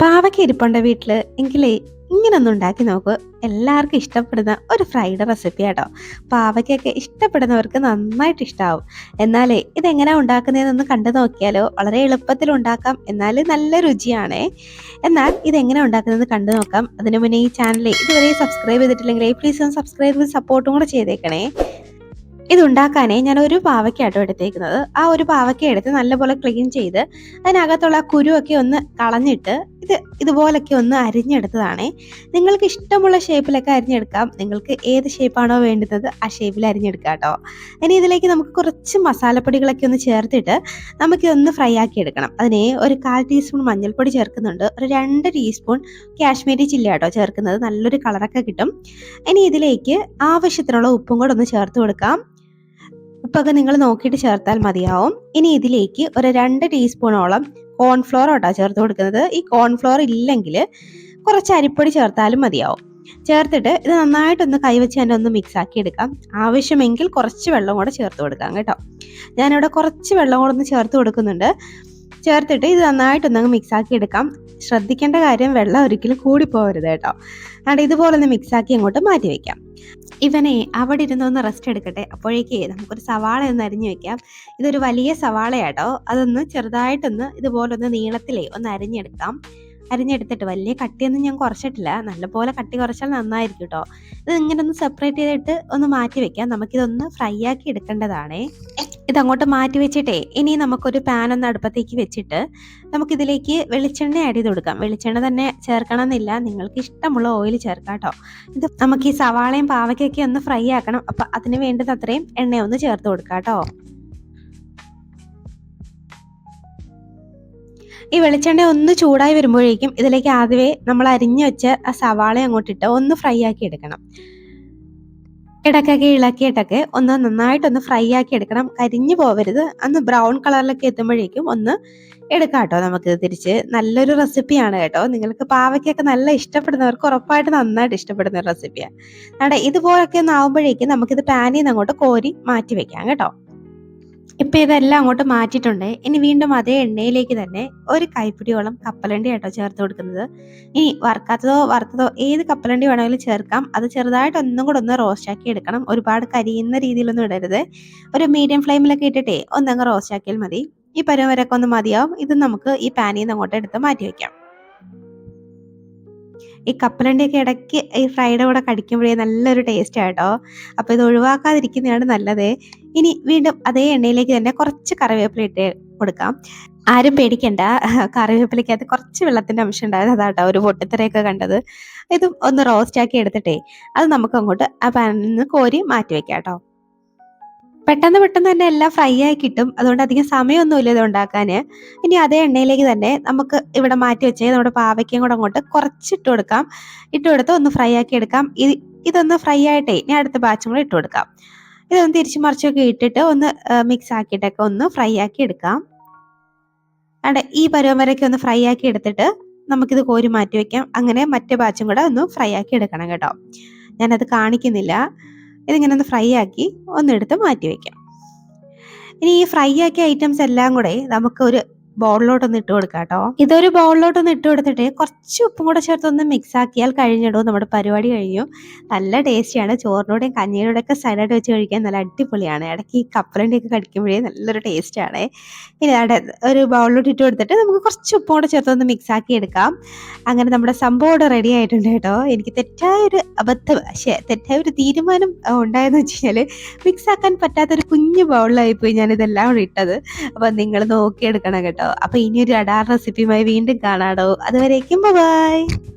പാവയ്ക്ക ഇരിപ്പുണ്ട് വീട്ടിൽ എങ്കിലേ ഇങ്ങനൊന്നും ഉണ്ടാക്കി നോക്കൂ. എല്ലാവർക്കും ഇഷ്ടപ്പെടുന്ന ഒരു ഫ്രൈഡ് റെസിപ്പി കേട്ടോ പാവയ്ക്കൊക്കെ ഇഷ്ടപ്പെടുന്നവർക്ക് നന്നായിട്ട് ഇഷ്ടമാവും എന്നാലേ ഇതെങ്ങനെയാണ് ഉണ്ടാക്കുന്നതെന്നൊന്ന് കണ്ടു നോക്കിയാലോ. വളരെ എളുപ്പത്തിൽ ഉണ്ടാക്കാം. എന്നാൽ നല്ല രുചിയാണേ. എന്നാൽ ഇതെങ്ങനെ ഉണ്ടാക്കുന്നതെന്ന് കണ്ടു നോക്കാം. അതിനു മുന്നേ ഈ ചാനൽ ഇതുവരെ സബ്സ്ക്രൈബ് ചെയ്തിട്ടില്ലെങ്കിൽ പ്ലീസ് ഒന്ന് സബ്സ്ക്രൈബ് സപ്പോർട്ടും കൂടെ ചെയ്തേക്കണേ. ഇത് ഉണ്ടാക്കാനേ ഞാൻ ഒരു പാവയ്ക്കാട്ടോ എടുത്തേക്കുന്നത്. ആ ഒരു പാവയ്ക്ക എടുത്ത് നല്ലപോലെ ക്ലീൻ ചെയ്ത് അതിനകത്തുള്ള കുരുവൊക്കെ ഒന്ന് കളഞ്ഞിട്ട് ഇത് ഇതുപോലൊക്കെ ഒന്ന് അരിഞ്ഞെടുത്തതാണേ. നിങ്ങൾക്ക് ഇഷ്ടമുള്ള ഷേപ്പിലൊക്കെ അരിഞ്ഞെടുക്കാം. നിങ്ങൾക്ക് ഏത് ഷേപ്പാണോ വേണ്ടുന്നത് ആ ഷേപ്പിൽ അരിഞ്ഞെടുക്കാം കേട്ടോ ഇനി ഇതിലേക്ക് നമുക്ക് കുറച്ച് മസാലപ്പൊടികളൊക്കെ ഒന്ന് ചേർത്തിട്ട് നമുക്കിതൊന്ന് ഫ്രൈ ആക്കി എടുക്കണം. അതിനെ ഒരു കാൽ ടീസ്പൂൺ മഞ്ഞൾപ്പൊടി ചേർക്കുന്നുണ്ട്. ഒരു രണ്ട് ടീസ്പൂൺ കാശ്മീരി ചില്ലി കേട്ടോ ചേർക്കുന്നത്. നല്ലൊരു കളറൊക്കെ കിട്ടും. ഇനി ഇതിലേക്ക് ആവശ്യത്തിനുള്ള ഉപ്പും കൂടെ ഒന്ന് ചേർത്ത് കൊടുക്കാം. ഉപ്പൊക്കെ നിങ്ങൾ നോക്കിയിട്ട് ചേർത്താൽ മതിയാവും. ഇനി ഇതിലേക്ക് ഒരു രണ്ട് ടീസ്പൂണോളം കോൺഫ്ലോർ കേട്ടോ ചേർത്ത് കൊടുക്കുന്നത്. ഈ കോൺഫ്ലോർ ഇല്ലെങ്കിൽ കുറച്ച് അരിപ്പൊടി ചേർത്താലും മതിയാവും. ചേർത്തിട്ട് ഇത് നന്നായിട്ടൊന്ന് കൈവച്ച് തന്നെ ഒന്ന് മിക്സ് ആക്കി എടുക്കാം. ആവശ്യമെങ്കിൽ കുറച്ച് വെള്ളം കൂടെ ചേർത്ത് കൊടുക്കാം കേട്ടോ. ഞാനിവിടെ കുറച്ച് വെള്ളം കൂടെ ഒന്ന് ചേർത്ത് കൊടുക്കുന്നുണ്ട്. ചേർത്തിട്ട് ഇത് നന്നായിട്ടൊന്ന് മിക്സ് ആക്കി എടുക്കാം. ശ്രദ്ധിക്കേണ്ട കാര്യം വെള്ളം ഒരിക്കലും കൂടി പോകരുത് കേട്ടോ. അതുകൊണ്ട് ഇതുപോലെ ഒന്ന് മിക്സ് ആക്കി അങ്ങോട്ട് മാറ്റി വെക്കാം. ഇവനെ അവിടെ ഇരുന്നൊന്ന് റെസ്റ്റ് എടുക്കട്ടെ. അപ്പോഴേക്കേ നമുക്കൊരു സവാള ഒന്ന് അരിഞ്ഞു വെക്കാം. ഇതൊരു വലിയ സവാളയാട്ടോ. അതൊന്ന് ചെറുതായിട്ടൊന്ന് ഇതുപോലൊന്ന് നീളത്തിലേ ഒന്ന് അരിഞ്ഞെടുക്കാം. അരിഞ്ഞെടുത്തിട്ട്. വലിയ കട്ടിയൊന്നും ഞാൻ കുറച്ചിട്ടില്ല. നല്ലപോലെ കട്ടി കുറച്ചാൽ നന്നായിരിക്കും കേട്ടോ ഇത് ഇങ്ങനെ ഒന്ന് സെപ്പറേറ്റ് ചെയ്തിട്ട് ഒന്ന് മാറ്റി വെക്കാം. നമുക്കിതൊന്ന് ഫ്രൈ ആക്കി എടുക്കേണ്ടതാണേ. ഇതങ്ങോട്ട് മാറ്റി വെച്ചിട്ടേ ഇനി നമുക്കൊരു പാൻ ഒന്ന് അടുപ്പത്തേക്ക് വെച്ചിട്ട് നമുക്കിതിലേക്ക് വെളിച്ചെണ്ണ ആഡ് ചെയ്ത് കൊടുക്കാം. വെളിച്ചെണ്ണ തന്നെ ചേർക്കണമെന്നില്ല. നിങ്ങൾക്ക് ഇഷ്ടമുള്ള ഓയിൽ ചേർക്കാം കേട്ടോ ഇത് നമുക്ക് ഈ സവാളയും പാവയ്ക്കൊക്കെ ഒന്ന് ഫ്രൈ ആക്കണം. അപ്പം അതിന് വേണ്ടത് അത്രയും എണ്ണ ഒന്ന് ചേർത്ത് കൊടുക്കാം കേട്ടോ ഈ വെളിച്ചെണ്ണ ഒന്ന് ചൂടായി വരുമ്പോഴേക്കും ഇതിലേക്ക് ആദ്യമേ നമ്മൾ അരിഞ്ഞു വെച്ച ആ സവാള അങ്ങോട്ടിട്ട് ഒന്ന് ഫ്രൈ ആക്കി എടുക്കണം. ഇടയ്ക്കൊക്കെ ഇളക്കിയിട്ടൊക്കെ ഒന്ന് നന്നായിട്ടൊന്ന് ഫ്രൈ ആക്കി എടുക്കണം. കരിഞ്ഞു പോവരുത്. അന്ന് ബ്രൗൺ കളറിലൊക്കെ എത്തുമ്പോഴേക്കും ഒന്ന് എടുക്കാം കേട്ടോ നമുക്ക്. തിരിച്ച് നല്ലൊരു റെസിപ്പിയാണ് കേട്ടോ. നിങ്ങൾക്ക് പാവയ്ക്കൊക്കെ നല്ല ഇഷ്ടപ്പെടുന്നവർക്ക് ഉറപ്പായിട്ട് നന്നായിട്ട് ഇഷ്ടപ്പെടുന്ന ഒരു റെസിപ്പിയാണ് അവിടെ ഇതുപോലൊക്കെ ഒന്ന് ആവുമ്പോഴേക്കും നമുക്കിത് പാനിൽ നിന്ന് അങ്ങോട്ട് കോരി മാറ്റി വെക്കാം കേട്ടോ. ഇപ്പൊ ഇതെല്ലാം അങ്ങോട്ട് മാറ്റിയിട്ടുണ്ട്. ഇനി വീണ്ടും അതേ എണ്ണയിലേക്ക് തന്നെ ഒരു കൈപ്പിടിയോളം കപ്പലണ്ടി കേട്ടോ ചേർത്ത് കൊടുക്കുന്നത്. ഇനി വറുക്കാത്തതോ വറുത്തതോ ഏത് കപ്പലണ്ടി വേണമെങ്കിലും ചേർക്കാം. അത് ചെറുതായിട്ട് ഒന്നും കൂടെ ഒന്ന് റോസ്റ്റ് ആക്കി എടുക്കണം. ഒരുപാട് കരിയുന്ന രീതിയിലൊന്നും ഇടരുത്. ഒരു മീഡിയം ഫ്ലെയിമിലൊക്കെ ഇട്ടിട്ടേ ഒന്നങ്ങ് റോസ്റ്റ് ആക്കിയാൽ മതി. ഈ പരുവരൊക്കെ ഒന്ന് മതിയാവും. ഇത് നമുക്ക് ഈ പാനിൽ നിന്ന് അങ്ങോട്ട് എടുത്ത് മാറ്റി വെക്കാം. ഈ കപ്പലണ്ടിയൊക്കെ ഇടയ്ക്ക് ഈ ഫ്രൈഡ് കൂടെ കടിക്കുമ്പോഴേ നല്ലൊരു ടേസ്റ്റ് ആട്ടോ അപ്പോൾ ഇത് ഒഴിവാക്കാതിരിക്കുന്നതാണ് നല്ലത്. ഇനി വീണ്ടും അതേ എണ്ണയിലേക്ക് തന്നെ കുറച്ച് കറിവേപ്പില ഇട്ട് കൊടുക്കാം. ആരും പേടിക്കണ്ട. കറിവേപ്പിലയ്ക്കകത്ത് കുറച്ച് വെള്ളത്തിന്റെ അംശം ഉണ്ടായത് അതാട്ടോ ഒരു പൊട്ടിത്തറയൊക്കെ കണ്ടത്. ഇതും ഒന്ന് റോസ്റ്റ് ആക്കി എടുത്തിട്ടേ അത് നമുക്ക് അങ്ങോട്ട് ആ പാനിൽ നിന്ന് കോരി മാറ്റി വെക്കാം കേട്ടോ പെട്ടെന്ന് പെട്ടെന്ന് തന്നെ എല്ലാം ഫ്രൈ ആയി കിട്ടും. അതുകൊണ്ട് അധികം സമയമൊന്നുമില്ല ഇത് ഉണ്ടാക്കാൻ ഇനി അതേ എണ്ണയിലേക്ക് തന്നെ നമുക്ക് ഇവിടെ മാറ്റി വെച്ചാൽ നമ്മുടെ പാവയ്ക്കയും കൂടെ അങ്ങോട്ട് കുറച്ച് ഇട്ട് കൊടുക്കാം. ഇട്ട് കൊടുത്ത് ഒന്ന് ഫ്രൈ ആക്കി എടുക്കാം. ഇത് ഇതൊന്ന് ഫ്രൈ ആയിട്ടേ ഇനി അടുത്ത ബാച്ചും കൂടെ ഇട്ട് കൊടുക്കാം. ഇതൊന്ന് തിരിച്ചു മറിച്ചൊക്കെ ഇട്ടിട്ട് ഒന്ന് മിക്സ് ആക്കിയിട്ടൊക്കെ ഒന്ന് ഫ്രൈ ആക്കി എടുക്കാം. അവിടെ ഈ പരുവം വരെയൊക്കെ ഒന്ന് ഫ്രൈ ആക്കി എടുത്തിട്ട് നമുക്കിത് കോരി മാറ്റി വെക്കാം. അങ്ങനെ മറ്റേ ബാച്ചും കൂടെ ഒന്ന് ഫ്രൈ ആക്കി എടുക്കണം കേട്ടോ. ഞാനത് കാണിക്കുന്നില്ല. ഇതിങ്ങനെ ഒന്ന് ഫ്രൈ ആക്കി ഒന്നെടുത്ത് മാറ്റി വെക്കാം. ഇനി ഈ ഫ്രൈ ആക്കിയ ഐറ്റംസ് എല്ലാം കൂടെ നമുക്ക് ഒരു ബൗളിലോട്ടൊന്ന് ഇട്ട് കൊടുക്കാം കേട്ടോ ഇതൊരു ബൗളിലോട്ടൊന്ന് ഇട്ട് കൊടുത്തിട്ട് കുറച്ച് ഉപ്പും കൂടെ ചേർത്തൊന്ന് മിക്സ് ആക്കിയാൽ കഴിഞ്ഞിടും. നമ്മുടെ പരിപാടി കഴിഞ്ഞു. നല്ല ടേസ്റ്റിയാണ് ചോറിനോടെയും കഞ്ഞിയുടെ ഒക്കെ സൈഡായിട്ട് വെച്ച് കഴിക്കാൻ നല്ല അടിപൊളിയാണ്. ഇടയ്ക്ക് ഈ കപ്പലണ്ടി ഒക്കെ കടിക്കുമ്പോഴേ നല്ലൊരു ടേസ്റ്റാണ് ഇനി അവിടെ ഒരു ബൗളിലോട്ട് ഇട്ട് കൊടുത്തിട്ട് നമുക്ക് കുറച്ച് ഉപ്പും കൂടെ ചേർത്തൊന്ന് മിക്സ് ആക്കി എടുക്കാം. അങ്ങനെ നമ്മുടെ സംഭവം റെഡി ആയിട്ടുണ്ട് കേട്ടോ. എനിക്ക് തെറ്റായ ഒരു അബദ്ധം തെറ്റായ ഒരു തീരുമാനം ഉണ്ടായെന്ന് വെച്ച് കഴിഞ്ഞാൽ മിക്സ് ആക്കാൻ പറ്റാത്തൊരു കുഞ്ഞു ബൗളിലായിപ്പോയി കൂടി ഇട്ടത്. അപ്പം നിങ്ങൾ നോക്കിയെടുക്കണം കേട്ടോ. അപ്പം ഒരു അടാർ റെസിപ്പിയുമായി വീണ്ടും കാണാടോ അതുവരേക്കും ബൈ